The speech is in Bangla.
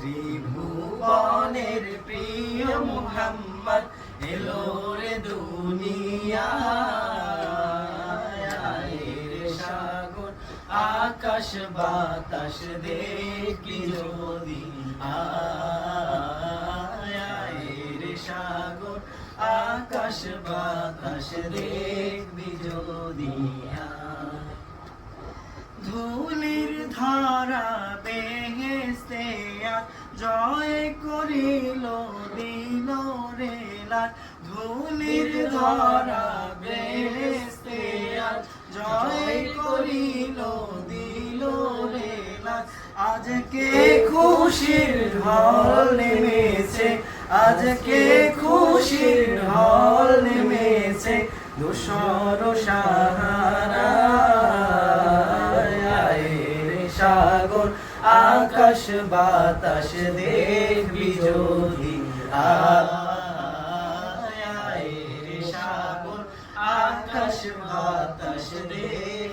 ত্রিভুবনের প্রিয় মোহাম্মদ, এলো রে দুনিয়া সাগর, আকাশ, বাতাস দেখবি যদি সাগর, আকাশ, বাতাস দেখবি যদি ধুলির ধারা জয় করিল দিল রেলা ধুলির ধারা বেহেস্তে জয় করিল দিল রেলা আজকে খুশির ঢল নেমেছে? আজকে খুশির ঢল নেমেছে? দুশর সাহারা সাগর আকাশ বাতাস দেখবি যদি আকাশ বাতাস দেখ